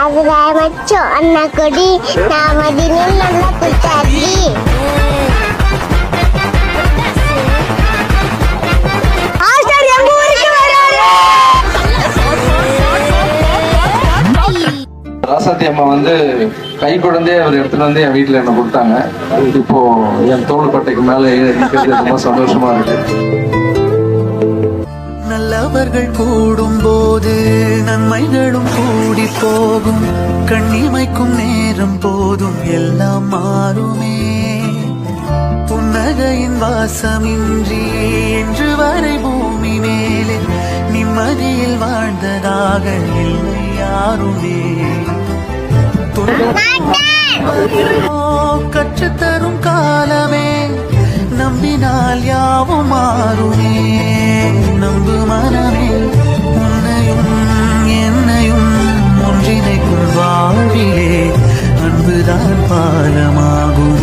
அதுல மச்சம் அண்ணா கொடி நான் மதினில் நல்லா குச்சாடி ஆஸ்டர் எங்க ஊருக்கு வராரு? ராசாத்தி அம்மா வந்து கை குழந்தைய அவர் எடுத்துட்டு வந்து என் வீட்டுல என்ன கொடுத்தாங்க. இப்போ என் தோள்பட்டைக்கு மேல ரொம்ப சந்தோஷமா இருக்கு. நல்லவர்கள் கூடும் போது நன்மைகளும் போகும். கண்ணிமைக்கும் நேரம் போதும். எல்லாம் மாறுமே. புன்னகையின் வாசமின்றி என்று வரை பூமி மேலே நிம்மதியில் வாழ்ந்ததாக இல்லை யாருமே. கற்றுத்தரும் காலமே. நம்பினால் யாவும் மாறுமே. പാലമാകും